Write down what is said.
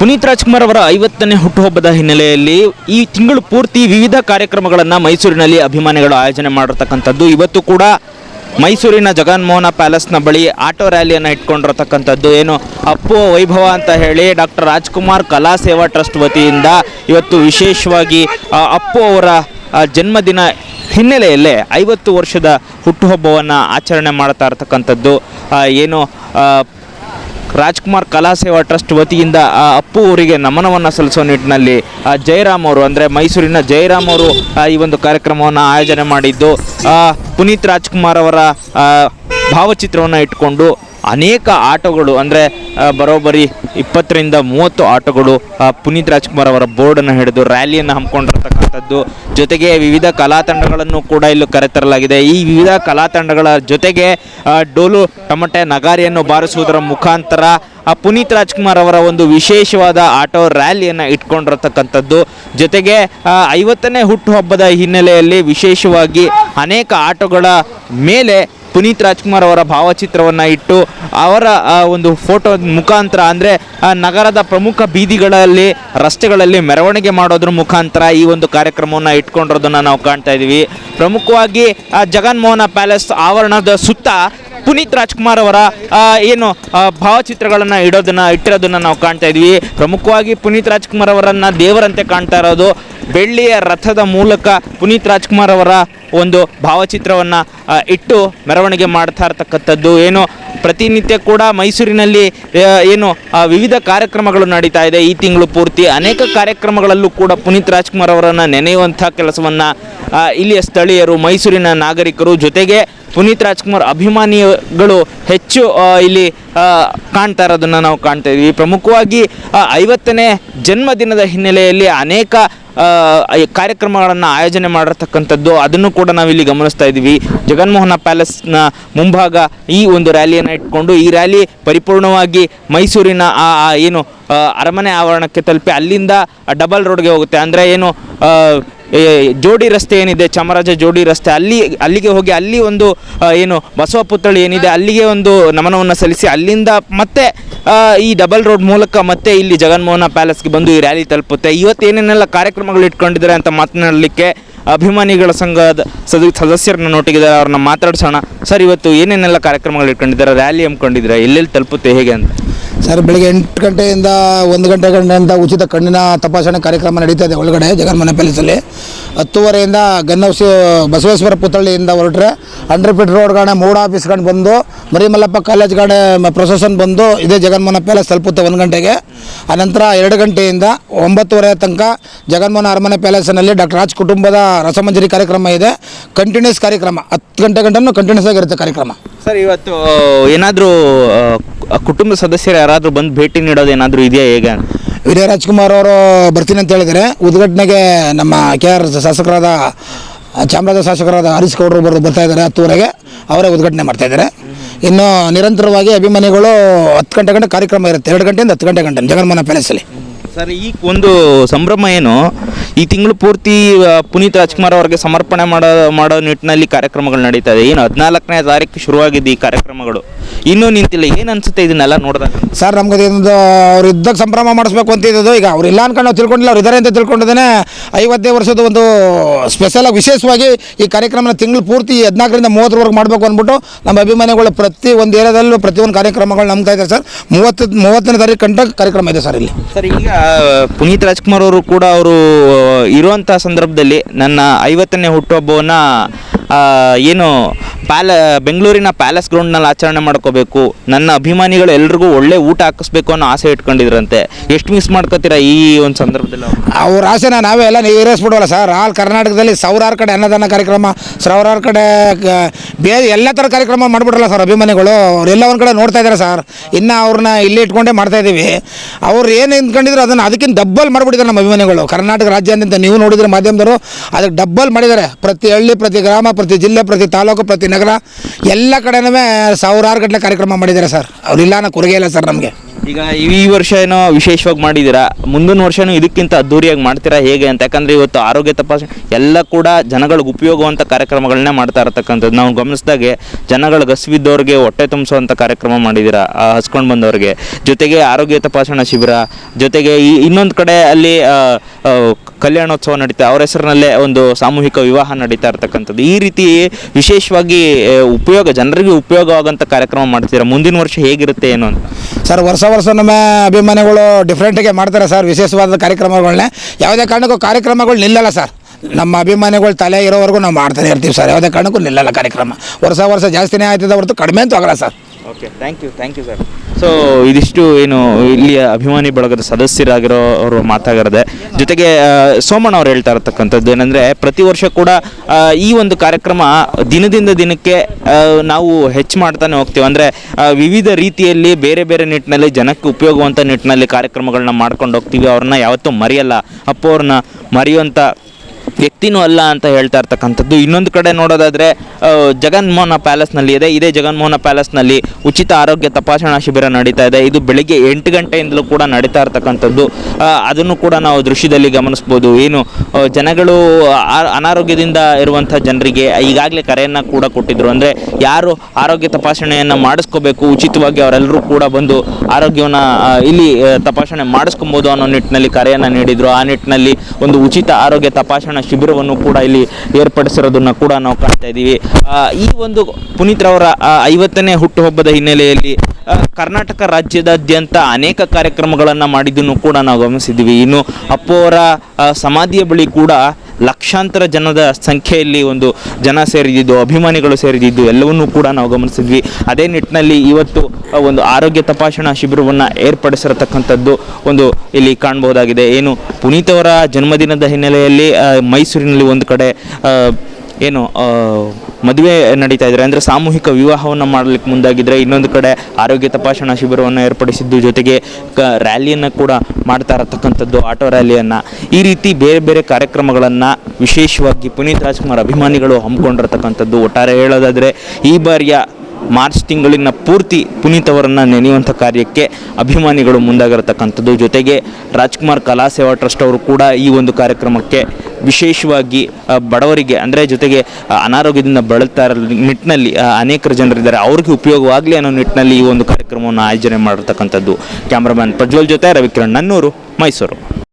ಪುನೀತ್ ರಾಜ್ಕುಮಾರ್ ಅವರ ಐವತ್ತನೇ ಹುಟ್ಟುಹಬ್ಬದ ಹಿನ್ನೆಲೆಯಲ್ಲಿ ಈ ತಿಂಗಳು ಪೂರ್ತಿ ವಿವಿಧ ಕಾರ್ಯಕ್ರಮಗಳನ್ನು ಮೈಸೂರಿನಲ್ಲಿ ಅಭಿಮಾನಿಗಳು ಆಯೋಜನೆ ಮಾಡಿರ್ತಕ್ಕಂಥದ್ದು. ಇವತ್ತು ಕೂಡ ಮೈಸೂರಿನ ಜಗನ್ಮೋಹನ ಪ್ಯಾಲೇಸ್ನ ಬಳಿ ಆಟೋ ರ್ಯಾಲಿಯನ್ನು ಇಟ್ಕೊಂಡಿರತಕ್ಕಂಥದ್ದು. ಏನು ಅಪ್ಪು ವೈಭವ ಅಂತ ಹೇಳಿ ಡಾಕ್ಟರ್ ರಾಜ್ಕುಮಾರ್ ಕಲಾ ಸೇವಾ ಟ್ರಸ್ಟ್ ವತಿಯಿಂದ ಇವತ್ತು ವಿಶೇಷವಾಗಿ ಅಪ್ಪು ಅವರ ಜನ್ಮದಿನ ಹಿನ್ನೆಲೆಯಲ್ಲೇ ಐವತ್ತು ವರ್ಷದ ಹುಟ್ಟುಹಬ್ಬವನ್ನು ಆಚರಣೆ ಮಾಡ್ತಾ ಇರತಕ್ಕಂಥದ್ದು. ಏನು ರಾಜ್ಕುಮಾರ್ ಕಲಾ ಸೇವಾ ಟ್ರಸ್ಟ್ ವತಿಯಿಂದ ಆ ಅಪ್ಪು ಅವರಿಗೆ ನಮನವನ್ನು ಸಲ್ಲಿಸೋ ನಿಟ್ಟಿನಲ್ಲಿ ಜಯರಾಮ್ ಅವರು, ಅಂದರೆ ಮೈಸೂರಿನ ಜಯರಾಮ್ ಅವರು ಈ ಒಂದು ಕಾರ್ಯಕ್ರಮವನ್ನು ಆಯೋಜನೆ ಮಾಡಿದ್ದು. ಪುನೀತ್ ರಾಜ್ಕುಮಾರ್ ಅವರ ಭಾವಚಿತ್ರವನ್ನು ಇಟ್ಕೊಂಡು ಅನೇಕ ಆಟೋಗಳು, ಅಂದರೆ ಬರೋಬ್ಬರಿ ಇಪ್ಪತ್ತರಿಂದ ಮೂವತ್ತು ಆಟೋಗಳು ಪುನೀತ್ ರಾಜ್ಕುಮಾರ್ ಅವರ ಬೋರ್ಡನ್ನು ಹಿಡಿದು ರ್ಯಾಲಿಯನ್ನು ಹಮ್ಮಿಕೊಂಡಿರ್ತಕ್ಕಂಥದ್ದು. ಜೊತೆಗೆ ವಿವಿಧ ಕಲಾ ತಂಡಗಳನ್ನು ಕೂಡ ಇಲ್ಲಿ ಕರೆತರಲಾಗಿದೆ. ಈ ವಿವಿಧ ಕಲಾ ತಂಡಗಳ ಜೊತೆಗೆ ಡೋಲು ಟಮಟೆ ನಗಾರಿಯನ್ನು ಬಾರಿಸುವುದರ ಮುಖಾಂತರ, ಆ, ಪುನೀತ್ ರಾಜ್ಕುಮಾರ್ ಅವರ ಒಂದು ವಿಶೇಷವಾದ ಆಟೋ ರ್ಯಾಲಿಯನ್ನು ಇಟ್ಕೊಂಡಿರತಕ್ಕಂಥದ್ದು. ಜೊತೆಗೆ ಐವತ್ತನೇ ಹುಟ್ಟುಹಬ್ಬದ ಹಿನ್ನೆಲೆಯಲ್ಲಿ ವಿಶೇಷವಾಗಿ ಅನೇಕ ಆಟೋಗಳ ಮೇಲೆ ಪುನೀತ್ ರಾಜ್ಕುಮಾರ್ ಅವರ ಭಾವಚಿತ್ರವನ್ನು ಇಟ್ಟು ಅವರ ಒಂದು ಫೋಟೋ ಮುಖಾಂತರ, ಅಂದರೆ ನಗರದ ಪ್ರಮುಖ ಬೀದಿಗಳಲ್ಲಿ, ರಸ್ತೆಗಳಲ್ಲಿ ಮೆರವಣಿಗೆ ಮಾಡೋದ್ರ ಮುಖಾಂತರ ಈ ಒಂದು ಕಾರ್ಯಕ್ರಮವನ್ನು ಇಟ್ಕೊಂಡಿರೋದನ್ನು ನಾವು ಕಾಣ್ತಾ ಇದ್ದೀವಿ ಪ್ರಮುಖವಾಗಿ ಜಗನ್ಮೋಹನ ಪ್ಯಾಲೇಸ್ ಆವರಣದ ಸುತ್ತ ಪುನೀತ್ ರಾಜ್ಕುಮಾರ್ ಅವರ ಏನು ಭಾವಚಿತ್ರಗಳನ್ನು ಇಡೋದನ್ನ, ಇಟ್ಟಿರೋದನ್ನು ನಾವು ಕಾಣ್ತಾ ಇದ್ವಿ. ಪ್ರಮುಖವಾಗಿ ಪುನೀತ್ ರಾಜ್ಕುಮಾರ್ ಅವರನ್ನು ದೇವರಂತೆ ಕಾಣ್ತಾ ಇರೋದು ಬೆಳ್ಳಿಯ ರಥದ ಮೂಲಕ ಪುನೀತ್ ರಾಜ್ಕುಮಾರ್ ಅವರ ಒಂದು ಭಾವಚಿತ್ರವನ್ನು ಇಟ್ಟು ಮೆರವಣಿಗೆ ಮಾಡ್ತಾ ಇರ್ತಕ್ಕಂಥದ್ದು. ಏನು ಪ್ರತಿನಿತ್ಯ ಕೂಡ ಮೈಸೂರಿನಲ್ಲಿ ಏನು ವಿವಿಧ ಕಾರ್ಯಕ್ರಮಗಳು ನಡೀತಾ ಇದೆ. ಈ ತಿಂಗಳು ಪೂರ್ತಿ ಅನೇಕ ಕಾರ್ಯಕ್ರಮಗಳಲ್ಲೂ ಕೂಡ ಪುನೀತ್ ರಾಜ್ಕುಮಾರ್ ಅವರನ್ನು ನೆನೆಯುವಂಥ ಕೆಲಸವನ್ನು ಇಲ್ಲಿಯ ಸ್ಥಳೀಯರು, ಮೈಸೂರಿನ ನಾಗರಿಕರು ಜೊತೆಗೆ ಪುನೀತ್ ರಾಜ್ಕುಮಾರ್ ಅಭಿಮಾನಿಗಳು ಹೆಚ್ಚು ಇಲ್ಲಿ ಕಾಣ್ತಾ ಇರೋದನ್ನು ನಾವು ಕಾಣ್ತಾ ಇದ್ದೀವಿ. ಪ್ರಮುಖವಾಗಿ ಐವತ್ತನೇ ಜನ್ಮದಿನದ ಹಿನ್ನೆಲೆಯಲ್ಲಿ ಅನೇಕ ಕಾರ್ಯಕ್ರಮಗಳನ್ನು ಆಯೋಜನೆ ಮಾಡಿರ್ತಕ್ಕಂಥದ್ದು, ಅದನ್ನು ಕೂಡ ನಾವಿಲ್ಲಿ ಗಮನಿಸ್ತಾ ಇದ್ದೀವಿ. ಜಗನ್ಮೋಹನ ಪ್ಯಾಲೇಸ್ನ ಮುಂಭಾಗ ಈ ಒಂದು ರ್ಯಾಲಿಯನ್ನು ಇಟ್ಕೊಂಡು, ಈ ರ್ಯಾಲಿ ಪರಿಪೂರ್ಣವಾಗಿ ಮೈಸೂರಿನ ಆ ಏನು ಅರಮನೆ ಆವರಣಕ್ಕೆ ತಲುಪಿ ಅಲ್ಲಿಂದ ಡಬಲ್ ರೋಡ್ಗೆ ಹೋಗುತ್ತೆ. ಅಂದರೆ ಏನು ಜೋಡಿ ರಸ್ತೆ ಏನಿದೆ, ಚಾಮರಾಜ ಜೋಡಿ ರಸ್ತೆ, ಅಲ್ಲಿ, ಅಲ್ಲಿಗೆ ಹೋಗಿ ಅಲ್ಲಿ ಒಂದು ಏನು, ಬಸವ ಏನಿದೆ, ಅಲ್ಲಿಗೆ ಒಂದು ನಮನವನ್ನು ಸಲ್ಲಿಸಿ, ಅಲ್ಲಿಂದ ಮತ್ತೆ ಈ ಡಬಲ್ ರೋಡ್ ಮೂಲಕ ಮತ್ತೆ ಇಲ್ಲಿ ಜಗನ್ಮೋಹನ ಪ್ಯಾಲೇಸ್ಗೆ ಬಂದು ಈ ರ್ಯಾಲಿ ತಲುಪುತ್ತೆ. ಇವತ್ತು ಏನೇನೆಲ್ಲ ಕಾರ್ಯಕ್ರಮಗಳು ಇಟ್ಕೊಂಡಿದ್ದಾರೆ ಅಂತ ಮಾತನಾಡಲಿಕ್ಕೆ ಅಭಿಮಾನಿಗಳ ಸಂಘದ ಸದ, ಸದಸ್ಯರನ್ನ ನೋಟಿಗಿದ್ದಾರೆ, ಅವ್ರನ್ನ ಮಾತಾಡ್ಸೋಣ. ಸರ್, ಇವತ್ತು ಏನೇನೆಲ್ಲ ಕಾರ್ಯಕ್ರಮಗಳು ಇಟ್ಕೊಂಡಿದ್ದಾರೆ ರ್ಯಾಲಿ ಹಮ್ಮಿಕೊಂಡಿದ್ದಾರೆ, ಎಲ್ಲೆಲ್ಲಿ ತಲುಪುತ್ತೆ, ಹೇಗೆ ಅಂತ? ಸರ್, ಬೆಳಿಗ್ಗೆ ಎಂಟು ಗಂಟೆಯಿಂದ ಒಂದು ಗಂಟೆ ಗಂಟೆಯಿಂದ ಉಚಿತ ಕಣ್ಣಿನ ತಪಾಸಣೆ ಕಾರ್ಯಕ್ರಮ ನಡೀತಾ ಇದೆ ಒಳಗಡೆ ಜಗನ್ಮನೆ ಪ್ಯಾಲೇಸಲ್ಲಿ. ಹತ್ತುವರೆಯಿಂದ ಗನ್ನೌಸಿ ಬಸವೇಶ್ವರ ಪುತ್ಥಳಿಯಿಂದ ಹೊರಟ್ರೆ ಅಂಡರ್ ಫೀಟ್ ರೋಡ್ ಕಡೆ ಮೂಡ ಆಫೀಸ್ ಕಂಡು ಬಂದು, ಮರಿಮಲ್ಲಪ್ಪ ಕಾಲೇಜ್ ಕಡೆ ಪ್ರೊಸೆಷನ್ ಬಂದು ಇದೇ ಜಗನ್ಮೋಹನ ಪ್ಯಾಲೇಸ್ ತಲುಪುತ್ತೆ ಒಂದು ಗಂಟೆಗೆ. ಆನಂತರ ಎರಡು ಗಂಟೆಯಿಂದ ಒಂಬತ್ತುವರೆ ತನಕ ಜಗನ್ಮೋಹನ ಅರಮನೆ ಪ್ಯಾಲೇಸ್ನಲ್ಲಿ ಡಾಕ್ಟರ್ ರಾಜ್ ಕುಟುಂಬದ ರಸಮಂಜರಿ ಕಾರ್ಯಕ್ರಮ ಇದೆ. ಕಂಟಿನ್ಯೂಸ್ ಕಾರ್ಯಕ್ರಮ, ಹತ್ತು ಗಂಟೆ ಗಂಟೆನೂ ಕಂಟಿನ್ಯೂಸ್ ಆಗಿರುತ್ತೆ ಕಾರ್ಯಕ್ರಮ. ಸರ್, ಇವತ್ತು ಏನಾದರೂ ಕುಟುಂಬ ಸದಸ್ಯರು ಯಾರಾದರೂ ಬಂದು ಭೇಟಿ ನೀಡೋದು ಏನಾದರೂ ಇದೆಯಾ ಹೇಗೆ ವಿಜಯ ರಾಜ್ಕುಮಾರ್ ಅವರು ಬರ್ತೀನಿ ಅಂತ ಹೇಳಿದರೆ ಉದ್ಘಾಟನೆಗೆ ನಮ್ಮ ಕೆ ಆರ್ ಶಾಸಕರಾದ ಚಾಮರಾಜ ಶಾಸಕರಾದ ಹರೀಶ್ ಗೌಡರು ಬರ್ದು ಬರ್ತಾ ಇದ್ದಾರೆ ಹತ್ತುವರೆಗೆ. ಅವರೇ ಉದ್ಘಾಟನೆ ಮಾಡ್ತಾ ಇದ್ದಾರೆ. ಇನ್ನು ನಿರಂತರವಾಗಿ ಅಭಿಮಾನಿಗಳು ಹತ್ತು ಗಂಟೆ ಗಂಟೆ ಕಾರ್ಯಕ್ರಮ ಇರುತ್ತೆ. ಎರಡು ಗಂಟೆಯಿಂದ ಹತ್ತು ಗಂಟೆ ಗಂಟೆ ಜಗನ್ಮೋಹನ ಪ್ಯಾಲೇಸಲ್ಲಿ ಸರ್ ಈ ಒಂದು ಸಂಭ್ರಮ ಏನು? ಈ ತಿಂಗಳು ಪೂರ್ತಿ ಪುನೀತ್ ರಾಜ್ಕುಮಾರ್ ಅವರಿಗೆ ಸಮರ್ಪಣೆ ಮಾಡೋ ಮಾಡೋ ನಿಟ್ಟಿನಲ್ಲಿ ಕಾರ್ಯಕ್ರಮಗಳು ನಡೀತಾ ಇದೆ. ಏನು ಹದಿನಾಲ್ಕನೇ ತಾರೀಕು ಶುರುವಾಗಿದ್ದು ಈ ಕಾರ್ಯಕ್ರಮಗಳು. ಇನ್ನೂ ನಿಂತಿಲ್ಲ. ಏನು ಅನಿಸುತ್ತೆ ಇದನ್ನೆಲ್ಲ ನೋಡಿದಾಗ? ಸರ್ ನಮ್ಗೆ ಇದೊಂದು ಅವ್ರು ಇದ್ದಾಗ ಸಂಭ್ರಮ ಮಾಡಿಸ್ಬೇಕು ಅಂತ ಇದ್ದದ್ದು. ಈಗ ಅವ್ರು ಇಲ್ಲ ಅನ್ಕೊಂಡು ನಾವು ತಿಳ್ಕೊಂಡಿಲ್ಲ ಅವ್ರು ಇದ್ದಾರೆ ಅಂತ ತಿಳ್ಕೊಂಡಿದ್ದೇನೆ. ಐವತ್ತೇ ವರ್ಷದ ಒಂದು ಸ್ಪೆಷಲಾಗಿ ವಿಶೇಷವಾಗಿ ಈ ಕಾರ್ಯಕ್ರಮನ ತಿಂಗಳು ಪೂರ್ತಿ ಹದಿನಾಲ್ಕರಿಂದ ಮೂವತ್ತರವರೆಗೆ ಮಾಡಬೇಕು ಅಂದ್ಬಿಟ್ಟು ನಮ್ಮ ಅಭಿಮಾನಿಗಳು ಪ್ರತಿ ಒಂದು ಏರಿಯಾದಲ್ಲೂ ಪ್ರತಿಯೊಂದು ಕಾರ್ಯಕ್ರಮಗಳು ನಂಬ್ತಾ ಇದ್ದಾರೆ ಸರ್. ಮೂವತ್ತು ಮೂವತ್ತನೇ ತಾರೀಕು ಕಂಡ ಕಾರ್ಯಕ್ರಮ ಇದೆ ಸರ್ ಇಲ್ಲಿ. ಸರ್ ಈಗ ಪುನೀತ್ ರಾಜ್ಕುಮಾರ್ ಅವರು ಕೂಡ ಅವರು ಇರುವಂಥ ಸಂದರ್ಭದಲ್ಲಿ ನನ್ನ ಐವತ್ತನೇ ಹುಟ್ಟುಹಬ್ಬವನ್ನು ಏನು ಪ್ಯಾಲ, ಬೆಂಗಳೂರಿನ ಪ್ಯಾಲೇಸ್ ಗ್ರೌಂಡ್ನಲ್ಲಿ ಆಚರಣೆ ಮಾಡ್ಕೋಬೇಕು. ನನ್ನ ಅಭಿಮಾನಿಗಳು ಎಲ್ರಿಗೂ ಒಳ್ಳೆ ಊಟ ಹಾಕಿಸ್ಬೇಕು ಅನ್ನೋ ಆಸೆ ಇಟ್ಕೊಂಡಿದ್ರಂತೆ. ಎಷ್ಟು ಮಿಸ್ ಮಾಡ್ಕೋತೀರಾ ಈ ಒಂದು ಸಂದರ್ಭದಲ್ಲಿ ಅವ್ರು? ಆಸೆನ ನಾವೇ ಎಲ್ಲ ಈಡೇರಿಸ್ಬಿಡವಲ್ಲ ಸರ್. ಆಲ್ ಕರ್ನಾಟಕದಲ್ಲಿ ಸಾವಿರಾರು ಕಡೆ ಅನ್ನದಾನ ಕಾರ್ಯಕ್ರಮ, ಸಾವಿರಾರು ಕಡೆ ಬೇರೆ ಎಲ್ಲ ಥರ ಕಾರ್ಯಕ್ರಮ ಮಾಡಿಬಿಟ್ರಲ್ಲ ಸರ್ ಅಭಿಮಾನಿಗಳು. ಅವರೆಲ್ಲ ಒಂದು ಕಡೆ ನೋಡ್ತಾ ಇದ್ದಾರೆ ಸರ್. ಇನ್ನು ಅವ್ರನ್ನ ಇಲ್ಲಿ ಇಟ್ಕೊಂಡೇ ಮಾಡ್ತಾ ಇದ್ದೀವಿ ಅವ್ರು ಏನು ನಿಂತ್ಕೊಂಡಿದ್ರು ಅದನ್ನು ಅದಕ್ಕಿಂತ ಡಬ್ಬಲ್ ಮಾಡಿಬಿಟ್ಟಿದ್ದಾರೆ ನಮ್ಮ ಅಭಿಮಾನಿಗಳು. ಕರ್ನಾಟಕ ರಾಜ್ಯಾದ್ಯಂತ ನೀವು ನೋಡಿದ್ರೆ ಮಾಧ್ಯಮದವರು ಅದಕ್ಕೆ ಡಬ್ಬಲ್ ಮಾಡಿದ್ದಾರೆ. ಪ್ರತಿ ಹಳ್ಳಿ, ಪ್ರತಿ ಗ್ರಾಮ ಪ್ರತಿ ಜಿಲ್ಲೆ, ಪ್ರತಿ ತಾಲೂಕು, ಪ್ರತಿ ನಗರ ಎಲ್ಲ ಕಡೆನೂ ಸಾವಿರಾರು ಗಟ್ಟಲೆ ಕಾರ್ಯಕ್ರಮ ಮಾಡಿದ್ದಾರೆ ಸರ್. ಅವರಿಲ್ಲ ಅನ್ನೋ ಕೊರಗೆ ಇಲ್ಲ ಸರ್ ನಮಗೆ. ಈಗ ಈ ವರ್ಷ ಏನೋ ವಿಶೇಷವಾಗಿ ಮಾಡಿದ್ದೀರಾ? ಮುಂದಿನ ವರ್ಷನೂ ಇದಕ್ಕಿಂತ ಅದ್ದೂರಿಯಾಗಿ ಮಾಡ್ತೀರಾ ಹೇಗೆ ಅಂತ? ಯಾಕಂದರೆ ಇವತ್ತು ಆರೋಗ್ಯ ತಪಾಸಣೆ ಎಲ್ಲ ಕೂಡ ಜನಗಳಿಗೆ ಉಪಯೋಗವಂಥ ಕಾರ್ಯಕ್ರಮಗಳನ್ನೇ ಮಾಡ್ತಾ ಇರತಕ್ಕಂಥದ್ದು. ನಾವು ಗಮನಿಸಿದಾಗೆ ಜನಗಳಿಗೆ ಹಸಿವಿದ್ದವ್ರಿಗೆ ಹೊಟ್ಟೆ ತುಂಬಿಸುವಂಥ ಕಾರ್ಯಕ್ರಮ ಮಾಡಿದ್ದೀರಾ ಹಸ್ಕೊಂಡು ಬಂದವ್ರಿಗೆ. ಜೊತೆಗೆ ಆರೋಗ್ಯ ತಪಾಸಣಾ ಶಿಬಿರ, ಜೊತೆಗೆ ಈ ಇನ್ನೊಂದು ಕಡೆ ಅಲ್ಲಿ ಕಲ್ಯಾಣೋತ್ಸವ ನಡೀತಾ, ಅವ್ರ ಹೆಸರಿನಲ್ಲೇ ಒಂದು ಸಾಮೂಹಿಕ ವಿವಾಹ ನಡೀತಾ ಇರ್ತಕ್ಕಂಥದ್ದು. ಈ ರೀತಿ ವಿಶೇಷವಾಗಿ ಉಪಯೋಗ, ಜನರಿಗೆ ಉಪಯೋಗವಾಗಂಥ ಕಾರ್ಯಕ್ರಮ ಮಾಡ್ತೀರಾ? ಮುಂದಿನ ವರ್ಷ ಹೇಗಿರುತ್ತೆ ಏನು ಅಂತ? ಸರ್, ವರ್ಷ ವರ್ಷ ನಮ್ಮ ಅಭಿಮಾನಿಗಳು ಡಿಫ್ರೆಂಟಾಗೆ ಮಾಡ್ತಾರೆ ಸರ್ ವಿಶೇಷವಾದ ಕಾರ್ಯಕ್ರಮಗಳನ್ನ ಯಾವುದೇ ಕಾರಣಕ್ಕೂ ಕಾರ್ಯಕ್ರಮಗಳು ನಿಲ್ಲಲ್ಲ ಸರ್ ನಮ್ಮ ಅಭಿಮಾನಿಗಳು ತಲೆ ಇರೋವರೆಗೂ ನಾವು ಮಾಡ್ತಾನೆ ಇರ್ತೀವಿ ಸರ್ ಯಾವುದೇ ಕಾರಣಕ್ಕೂ ನಿಲ್ಲಲ್ಲ ಕಾರ್ಯಕ್ರಮ. ವರ್ಷ ವರ್ಷ ಜಾಸ್ತಿನೇ ಆಯ್ತದ ಹೊರತು ಕಡಿಮೆ ಅಂತೂ ಆಗಲ್ಲ sir okay thank you thank you sir so ಇದಿಷ್ಟು ಏನು ಇಲ್ಲಿಯ ಅಭಿಮಾನಿ ಬಳಗದ ಸದಸ್ಯರಾಗಿರೋ ಅವರು ಮಾತಾಗಿರದೆ. ಜೊತೆಗೆ ಸೋಮಣ್ಣ ಅವ್ರು ಹೇಳ್ತಾ ಇರತಕ್ಕಂಥದ್ದು ಏನಂದರೆ, ಪ್ರತಿ ವರ್ಷ ಕೂಡ ಈ ಒಂದು ಕಾರ್ಯಕ್ರಮ ದಿನದಿಂದ ದಿನಕ್ಕೆ ನಾವು ಹೆಚ್ಚು ಮಾಡ್ತಾನೆ ಹೋಗ್ತೀವಿ. ಅಂದರೆ ವಿವಿಧ ರೀತಿಯಲ್ಲಿ ಬೇರೆ ಬೇರೆ ನಿಟ್ಟಿನಲ್ಲಿ ಜನಕ್ಕೆ ಉಪಯೋಗವಂಥ ನಿಟ್ಟಿನಲ್ಲಿ ಕಾರ್ಯಕ್ರಮಗಳನ್ನ ಮಾಡ್ಕೊಂಡು ಹೋಗ್ತೀವಿ. ಅವ್ರನ್ನ ಯಾವತ್ತೂ ಮರೆಯಲ್ಲ. ಅಪ್ಪ ಅವ್ರನ್ನ ಮರೆಯುವಂಥ ವ್ಯಕ್ತಿನೂ ಅಲ್ಲ ಅಂತ ಹೇಳ್ತಾ ಇರ್ತಕ್ಕಂಥದ್ದು. ಇನ್ನೊಂದು ಕಡೆ ನೋಡೋದಾದರೆ ಜಗನ್ಮೋಹನ ಪ್ಯಾಲೇಸ್ನಲ್ಲಿ ಇದೆ. ಇದೇ ಜಗನ್ಮೋಹನ ಪ್ಯಾಲೇಸ್ನಲ್ಲಿ ಉಚಿತ ಆರೋಗ್ಯ ತಪಾಸಣಾ ಶಿಬಿರ ನಡೀತಾ ಇದೆ. ಇದು ಬೆಳಿಗ್ಗೆ ಎಂಟು ಗಂಟೆಯಿಂದಲೂ ಕೂಡ ನಡೀತಾ ಇರ್ತಕ್ಕಂಥದ್ದು. ಅದನ್ನು ಕೂಡ ನಾವು ದೃಶ್ಯದಲ್ಲಿ ಗಮನಿಸ್ಬೋದು. ಏನು ಜನಗಳು ಅನಾರೋಗ್ಯದಿಂದ ಇರುವಂಥ ಜನರಿಗೆ ಈಗಾಗಲೇ ಕರೆಯನ್ನು ಕೂಡ ಕೊಟ್ಟಿದ್ದರು ಅಂದರೆ ಯಾರು ಆರೋಗ್ಯ ತಪಾಸಣೆಯನ್ನು ಮಾಡಿಸ್ಕೋಬೇಕು, ಉಚಿತವಾಗಿ ಅವರೆಲ್ಲರೂ ಕೂಡ ಬಂದು ಆರೋಗ್ಯವನ್ನು ಇಲ್ಲಿ ತಪಾಸಣೆ ಮಾಡಿಸ್ಕೊಬೋದು ಅನ್ನೋ ನಿಟ್ಟಿನಲ್ಲಿ ಕರೆಯನ್ನು ನೀಡಿದರು. ಆ ನಿಟ್ಟಿನಲ್ಲಿ ಒಂದು ಉಚಿತ ಆರೋಗ್ಯ ತಪಾಸಣಾ ಶಿಬಿರವನ್ನು ಕೂಡ ಇಲ್ಲಿ ಏರ್ಪಡಿಸಿರೋದನ್ನು ಕೂಡ ನಾವು ಕಾಣ್ತಾ ಇದ್ದೀವಿ. ಈ ಒಂದು ಪುನೀತ್ ರವರ ಐವತ್ತನೇ ಹುಟ್ಟುಹಬ್ಬದ ಹಿನ್ನೆಲೆಯಲ್ಲಿ ಕರ್ನಾಟಕ ರಾಜ್ಯದಾದ್ಯಂತ ಅನೇಕ ಕಾರ್ಯಕ್ರಮಗಳನ್ನು ಮಾಡಿದ್ದನ್ನು ಕೂಡ ನಾವು ಗಮನಿಸಿದ್ದೀವಿ. ಇನ್ನು ಅಪ್ಪು ಅವರ ಸಮಾಧಿಯ ಬಳಿ ಕೂಡ ಲಕ್ಷಾಂತರ ಜನದ ಸಂಖ್ಯೆಯಲ್ಲಿ ಒಂದು ಜನ ಸೇರಿದ್ದು ಅಭಿಮಾನಿಗಳು ಸೇರಿದ್ದು ಎಲ್ಲವನ್ನೂ ಕೂಡ ನಾವು ಗಮನಿಸಿದ್ವಿ. ಅದೇ ನಿಟ್ಟಿನಲ್ಲಿ ಇವತ್ತು ಒಂದು ಆರೋಗ್ಯ ತಪಾಸಣಾ ಶಿಬಿರವನ್ನು ಏರ್ಪಡಿಸಿರತಕ್ಕಂಥದ್ದು ಒಂದು ಇಲ್ಲಿ ಕಾಣಬಹುದಾಗಿದೆ. ಏನು, ಪುನೀತ್ ಅವರ ಜನ್ಮದಿನದ ಹಿನ್ನೆಲೆಯಲ್ಲಿ ಮೈಸೂರಿನಲ್ಲಿ ಒಂದು ಕಡೆ ಏನು ಮದುವೆ ನಡೀತಾ ಇದ್ದಾರೆ ಅಂದರೆ ಸಾಮೂಹಿಕ ವಿವಾಹವನ್ನು ಮಾಡಲಿಕ್ಕೆ ಮುಂದಾಗಿದ್ದರೆ ಇನ್ನೊಂದು ಕಡೆ ಆರೋಗ್ಯ ತಪಾಸಣಾ ಶಿಬಿರವನ್ನು ಏರ್ಪಡಿಸಿದ್ದು ಜೊತೆಗೆ ಕ ರ್ಯಾಲಿಯನ್ನು ಕೂಡ ಮಾಡ್ತಾ ಇರತಕ್ಕಂಥದ್ದು ಆಟೋ ರ್ಯಾಲಿಯನ್ನು ಈ ರೀತಿ ಬೇರೆ ಬೇರೆ ಕಾರ್ಯಕ್ರಮಗಳನ್ನು ವಿಶೇಷವಾಗಿ ಪುನೀತ್ ರಾಜ್ಕುಮಾರ್ ಅಭಿಮಾನಿಗಳು ಹಮ್ಮಿಕೊಂಡಿರ್ತಕ್ಕಂಥದ್ದು. ಒಟ್ಟಾರೆ ಹೇಳೋದಾದರೆ, ಈ ಬಾರಿಯ ಮಾರ್ಚ್ ತಿಂಗಳಿನ ಪೂರ್ತಿ ಪುನೀತ್ ಅವರನ್ನು ನೆನೆಯುವಂಥ ಕಾರ್ಯಕ್ಕೆ ಅಭಿಮಾನಿಗಳು ಮುಂದಾಗಿರತಕ್ಕಂಥದ್ದು. ಜೊತೆಗೆ ರಾಜ್ಕುಮಾರ್ ಕಲಾ ಸೇವಾ ಟ್ರಸ್ಟ್ ಅವರು ಕೂಡ ಈ ಒಂದು ಕಾರ್ಯಕ್ರಮಕ್ಕೆ ವಿಶೇಷವಾಗಿ ಬಡವರಿಗೆ, ಅಂದರೆ ಜೊತೆಗೆ ಅನಾರೋಗ್ಯದಿಂದ ಬಳಲ್ತಾ ಇರೋ ನಿಟ್ಟಿನಲ್ಲಿ ಅನೇಕ ಅನೇಕರು ಜನರಿದ್ದಾರೆ. ಅವ್ರಿಗೆ ಉಪಯೋಗವಾಗಲಿ ಅನ್ನೋ ನಿಟ್ಟಿನಲ್ಲಿ ಈ ಒಂದು ಕಾರ್ಯಕ್ರಮವನ್ನು ಆಯೋಜನೆ ಮಾಡಿರ್ತಕ್ಕಂಥದ್ದು. ಕ್ಯಾಮ್ರಾಮನ್ ಪ್ರಜ್ವಲ್ ಜೊತೆ ರವಿಕಿರಣ್, ನನ್ನೂರು, ಮೈಸೂರು.